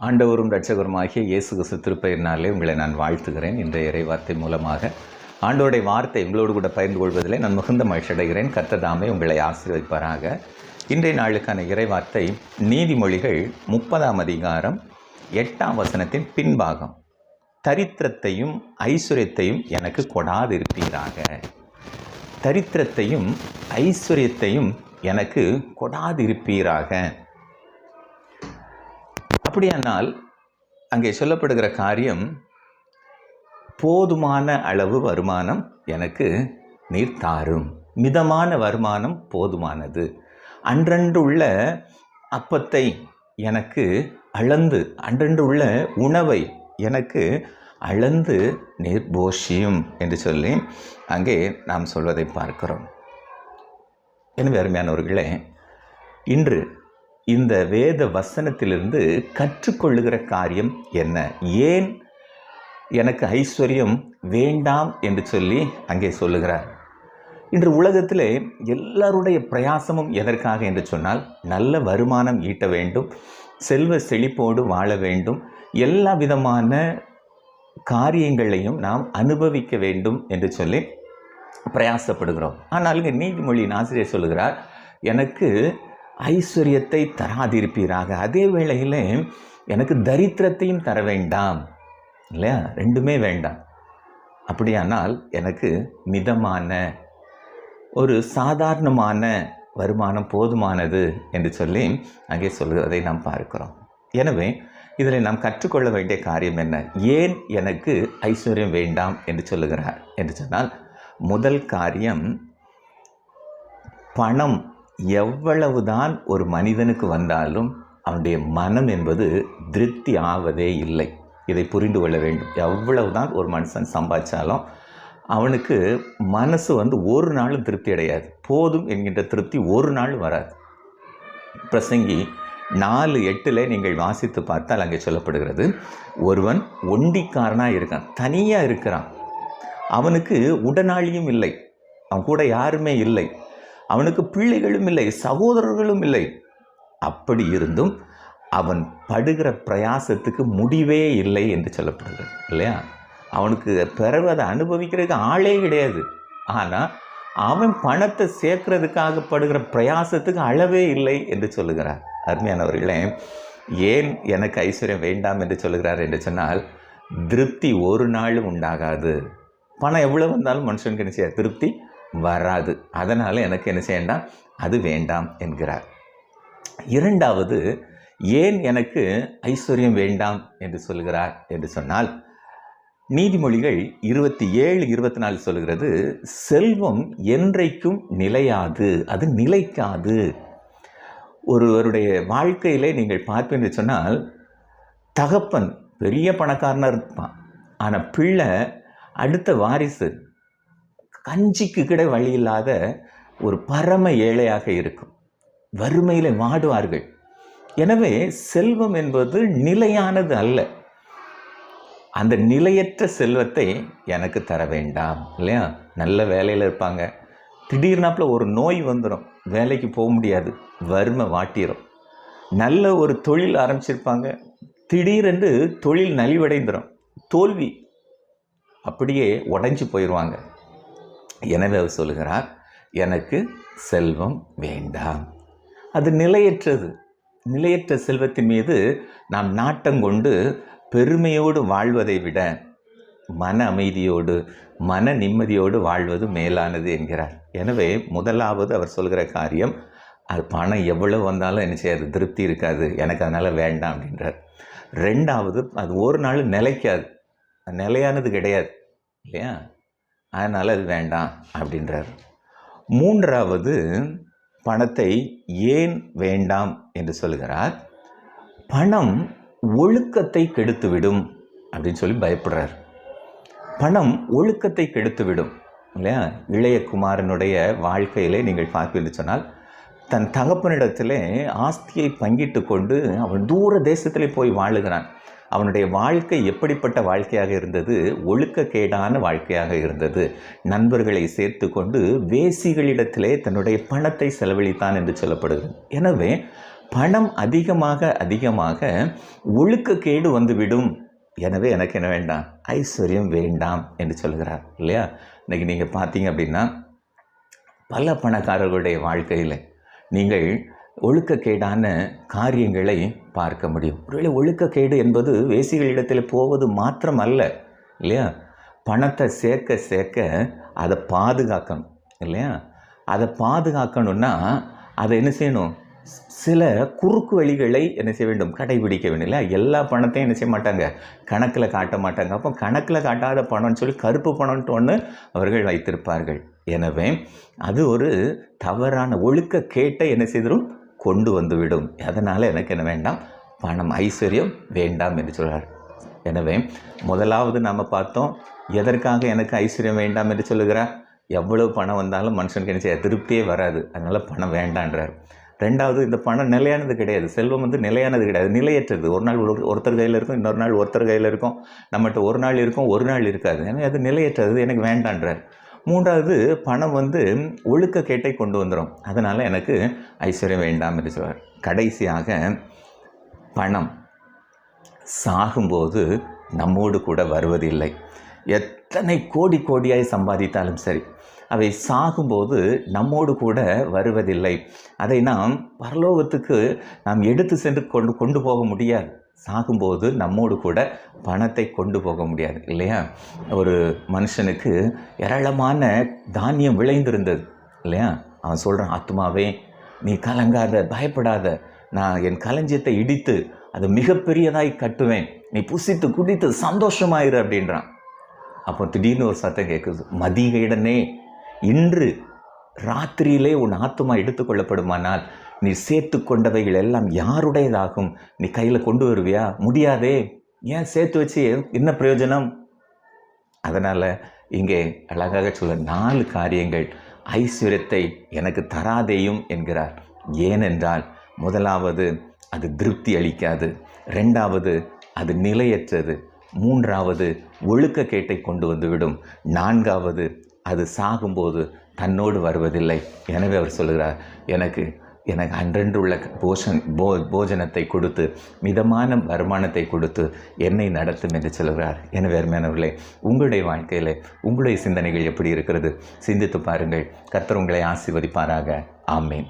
ஆண்டவரும் இரட்சகருமாகிய இயேசு கிறிஸ்து திருப்பெயரினாலே உங்களை நான் வாழ்த்துகிறேன். இன்றைய இறை வார்த்தை மூலமாக ஆண்டோடைய வார்த்தை உங்களோடு கூட பகிர்ந்து கொள்வதிலே நான் மிகுந்த மகிழ்ச்சி அடைகிறேன். கர்த்ததாமே உங்களை ஆசீர்வதிப்பாராக. இன்றைய நாளுக்கான இறை வார்த்தை நீதிமொழிகள் முப்பதாம் அதிகாரம் எட்டாம் வசனத்தின் பின்பாகம். தரித்திரத்தையும் ஐஸ்வர்யத்தையும் எனக்கு கொடாதிருப்பீராக. தரித்திரத்தையும் ஐஸ்வர்யத்தையும் எனக்கு கொடாதிருப்பீராக. அப்படியானால் அங்கே சொல்லப்படுகிற காரியம் போதுமான அளவு வருமானம் எனக்கு நீர் தாரும். மிதமான வருமானம் போதுமானது. அன்றன்று உள்ள அப்பத்தை எனக்கு அளந்து அன்றன்று உள்ள உணவை எனக்கு அளந்து நீர் போஷியும் என்று சொல்லி அங்கே நாம் சொல்வதை பார்க்கிறோம். எனவே அருமையானவர்களே இன்று இந்த வேத வசனத்திலிருந்து கற்றுக்கொள்ளுகிற காரியம் என்ன? ஏன் எனக்கு ஐஸ்வர்யம் வேண்டாம் என்று சொல்லி அங்கே சொல்லுகிறார். இன்று உலகத்திலே எல்லாருடைய பிரயாசமும் எதற்காக என்று சொன்னால் நல்ல வருமானம் ஈட்ட வேண்டும் செல்வ செழிப்போடு வாழ வேண்டும் எல்லா விதமான காரியங்களையும் நாம் அனுபவிக்க வேண்டும் என்று சொல்லி பிரயாசப்படுகிறோம். ஆனால் இங்கே நீதிமொழியின் ஆசிரியர் சொல்லுகிறார் எனக்கு ஐஸ்வர்யத்தை தராதிருப்பீராக. அதே வேளையில் எனக்கு தரித்திரத்தையும் தர வேண்டாம். இல்லையா? ரெண்டுமே வேண்டாம். அப்படியானால் எனக்கு மிதமான ஒரு சாதாரணமான வருமானம் போதுமானது என்று சொல்லி அங்கே சொல்கிறதை நாம் பார்க்கிறோம். எனவே இதில் நாம் கற்றுக்கொள்ள வேண்டிய காரியம் என்ன? ஏன் எனக்கு ஐஸ்வர்யம் வேண்டாம் என்று சொல்லுகிறார்? என்று சொன்னால் முதல் காரியம் பணம் எவ்வளவுதான் ஒரு மனிதனுக்கு வந்தாலும் அவனுடைய மனம் என்பது திருப்தி ஆவதே இல்லை. இதை புரிந்து கொள்ள வேண்டும். எவ்வளவுதான் ஒரு மனுஷன் சம்பாதிச்சாலும் அவனுக்கு மனசு வந்து ஒரு நாளும் திருப்தி அடையாது. போதும் என்கின்ற திருப்தி ஒரு நாள் வராது. பிரசங்கி நாலு எட்டில் நீங்கள் வாசித்து பார்த்தால் அங்கே சொல்லப்படுகிறது ஒருவன் ஒண்டிக்காரனாக இருக்கான் தனியாக இருக்கிறான். அவனுக்கு உடனாளியும் இல்லை. அவன் கூட யாருமே இல்லை. அவனுக்கு பிள்ளைகளும் இல்லை சகோதரர்களும் இல்லை. அப்படி இருந்தும் அவன் படுகிற பிரயாசத்துக்கு முடிவே இல்லை என்று சொல்லப்படுகிறது இல்லையா? அவனுக்கு பிறகு அதை அனுபவிக்கிறதுக்கு ஆளே கிடையாது. ஆனால் அவன் பணத்தை சேர்க்கறதுக்காக படுகிற பிரயாசத்துக்கு அளவே இல்லை என்று சொல்லுகிறார். அருமையானவர்களே ஏன் எனக்கு ஐஸ்வர்யம் வேண்டாம் என்று சொல்லுகிறார் என்று சொன்னால் திருப்தி ஒரு நாளும் உண்டாகாது. பணம் எவ்வளோ வந்தாலும் மனுஷனுக்கு என்ன செய்ய திருப்தி வராது. அதனால் எனக்கு என்ன செய்யண்டாம் அது வேண்டாம் என்கிறார். இரண்டாவது ஏன் எனக்கு ஐஸ்வர்யம் வேண்டாம் என்று சொல்கிறார் என்று சொன்னால் நீதிமொழிகள் இருபத்தி ஏழு இருபத்தி நாலு சொல்கிறது செல்வம் என்றைக்கும் நிலையாது அது நிலைக்காது. ஒருவருடைய வாழ்க்கையிலே நீங்கள் பார்ப்பேன் சொன்னால் தகப்பன் பெரிய பணக்காரனாக இருப்பான். ஆனால் பிள்ளை அடுத்த வாரிசு கஞ்சிக்கு கூட வழி இல்லாத ஒரு பரம ஏழையாக இருக்கும். வறுமையில் வாடுவார்கள் எனவே செல்வம் என்பது நிலையானது அல்ல. அந்த நிலையற்ற செல்வத்தை எனக்கு தர வேண்டாம் இல்லையா? நல்ல வேலையில் இருப்பாங்க. திடீர்னாப்பில் ஒரு நோய் வந்துடும் வேலைக்கு போக முடியாது. வறுமை வாட்டிடும் நல்ல ஒரு தொழில் ஆரம்பிச்சிருப்பாங்க. திடீரென்று தொழில் நலிவடைந்துடும் தோல்வி அப்படியே உடஞ்சி போயிடுவாங்க எனவே அவர் சொல்லுகிறார் எனக்கு செல்வம் வேண்டாம். அது நிலையற்றது. நிலையற்ற செல்வத்தின் மீது நாம் நாட்டம் கொண்டு பெருமையோடு வாழ்வதை விட மன அமைதியோடு மன நிம்மதியோடு வாழ்வது மேலானது என்கிறார். எனவே முதலாவது அவர் சொல்கிற காரியம் அது பணம் எவ்வளோ வந்தாலும் என்ன செய்யாது திருப்தி இருக்காது எனக்கு அதனால் வேண்டாம் அப்படின்றார். ரெண்டாவது அது ஒரு நாள் நிலைக்காது. நிலையானது கிடையாது இல்லையா? அதனால் அது வேண்டாம் அப்படின்றார். மூன்றாவது பணத்தை ஏன் வேண்டாம் என்று சொல்கிறார் பணம் ஒழுக்கத்தை கெடுத்துவிடும் அப்படின்னு சொல்லி பயப்படுறார். பணம் ஒழுக்கத்தை கெடுத்துவிடும் இல்லையா? இளைய குமாரனுடைய வாழ்க்கையிலே நீங்கள் பார்ப்பீர்கள் சொன்னால் தன் தகப்பனிடத்திலே ஆஸ்தியை பங்கிட்டு கொண்டு அவன் தூர தேசத்திலே போய் வாழுகிறான். அவனுடைய வாழ்க்கை எப்படிப்பட்ட வாழ்க்கையாக இருந்தது? ஒழுக்கக்கேடான வாழ்க்கையாக இருந்தது. நண்பர்களை சேர்த்து கொண்டு வேசிகளிடத்திலே தன்னுடைய பணத்தை செலவழித்தான் என்று சொல்லப்படுகிறது. எனவே பணம் அதிகமாக அதிகமாக ஒழுக்கக்கேடு வந்துவிடும். எனவே எனக்கு என்ன வேண்டாம்? ஐஸ்வர்யம் வேண்டாம் என்று சொல்கிறார் இல்லையா? இன்றைக்கி நீங்கள் பார்த்தீங்க அப்படின்னா பல பணக்காரர்களுடைய வாழ்க்கையில் நீங்கள் ஒழுக்கக்கேடான காரியங்களை பார்க்க முடியும். ஒருவேளை ஒழுக்கக்கேடு என்பது வேசிகளிடத்தில் போவது மாத்திரம் அல்ல இல்லையா? பணத்தை சேர்க்க சேர்க்க அதை பாதுகாக்கணும் இல்லையா? அதை பாதுகாக்கணும்னா அதை என்ன செய்யணும்? சில குறுக்கு வழிகளை என்ன செய்ய வேண்டும்? கடைபிடிக்க வேண்டும் இல்லையா? எல்லா பணத்தையும் என்ன செய்ய மாட்டாங்க? கணக்கில் காட்ட மாட்டாங்க. அப்போ கணக்கில் காட்டாத பணம்னு சொல்லி கருப்பு பணம்ட்டு ஒன்று அவர்கள் வைத்திருப்பார்கள். எனவே அது ஒரு தவறான ஒழுக்க கேட்டை என்ன செய்திடும்? கொண்டு வந்துவிடும். அதனால் எனக்கு என்ன வேண்டாம்? பணம் ஐஸ்வர்யம் வேண்டாம் என்று சொல்கிறார் எனவே முதலாவது நாம் பார்த்தோம் எதற்காக எனக்கு ஐஸ்வர்யம் வேண்டாம் என்று சொல்லுகிறார்? எவ்வளவு பணம் வந்தாலும் மனுஷனுக்கு என்ன செய்ய திருப்தியே வராது. அதனால் பணம் வேண்டான்றார். ரெண்டாவது இந்த பணம் நிலையானது கிடையாது. செல்வம் வந்து நிலையானது கிடையாது. நிலையற்றது. ஒரு நாள் ஒரு ஒருத்தர் கையில் இருக்கும் இன்னொரு நாள் ஒருத்தர் கையில் இருக்கும். நம்மகிட்ட ஒரு நாள் இருக்கும் ஒரு நாள் இருக்காது. எனவே அது நிலையற்றது. எனக்கு வேண்டான்றார். மூன்றாவது பணம் வந்து ஒழுக்க கேட்டை கொண்டு வந்துடும் அதனால் எனக்கு ஐஸ்வர்யம் வேண்டாம் என்று சொல்வார். கடைசியாக பணம் சாகும்போது நம்மோடு கூட வருவதில்லை. எத்தனை கோடி கோடியாய் சம்பாதித்தாலும் சரி அவை சாகும்போது நம்மோடு கூட வருவதில்லை. அதை நாம் பரலோகத்துக்கு நாம் எடுத்து சென்று கொண்டு கொண்டு போக முடியாது. சாகும்போது நம்மோடு கூட பணத்தை கொண்டு போக முடியாது இல்லையா? ஒரு மனுஷனுக்கு ஏராளமான தானியம் விளைந்திருந்தது இல்லையா? அவன் சொல்கிறான் ஆத்மாவே நீ கலங்காத பயப்படாத. நான் என் களஞ்சியத்தை இடித்து அதை மிகப்பெரியதாய் கட்டுவேன். நீ புசித்து குடித்து சந்தோஷமாயிரு அப்படின்றான். அப்போ திடீர்னு ஒரு சத்தம் கேட்குது மதிகைடனே இன்று ராத்திரியிலே உன் ஆத்மா எடுத்துக்கொள்ளப்படுமானால் நீ சேர்த்து கொண்டவைகள் எல்லாம் யாருடையதாகும்? நீ கையில் கொண்டு வருவியா? முடியாதே. ஏன் சேர்த்து வச்சு என்ன பிரயோஜனம்? அதனால் இங்கே அழகாக சொல்ல நாலு காரியங்கள் ஐஸ்வர்யத்தை எனக்கு தராதேயும் என்கிறார். ஏனென்றால் முதலாவது அது திருப்தி அளிக்காது. ரெண்டாவது அது நிலையற்றது. மூன்றாவது ஒழுக்க கேட்டை கொண்டு வந்துவிடும். நான்காவது அது சாகும்போது தன்னோடு வருவதில்லை. எனவே அவர் சொல்லுகிறார் எனக்கு எனக்கு அன்றென்று உள்ள போஷன் போ போஜனத்தை கொடுத்து மிதமான வருமானத்தை கொடுத்து என்னை நடத்தும் என்று சொல்கிறார். எனவே அருமையானவர்களே உங்களுடைய வாழ்க்கையில் உங்களுடைய சிந்தனைகள் எப்படி இருக்கிறது? சிந்தித்து பாருங்கள். கர்த்தர் உங்களை ஆசீர்வதிப்பாராக. ஆமேன்.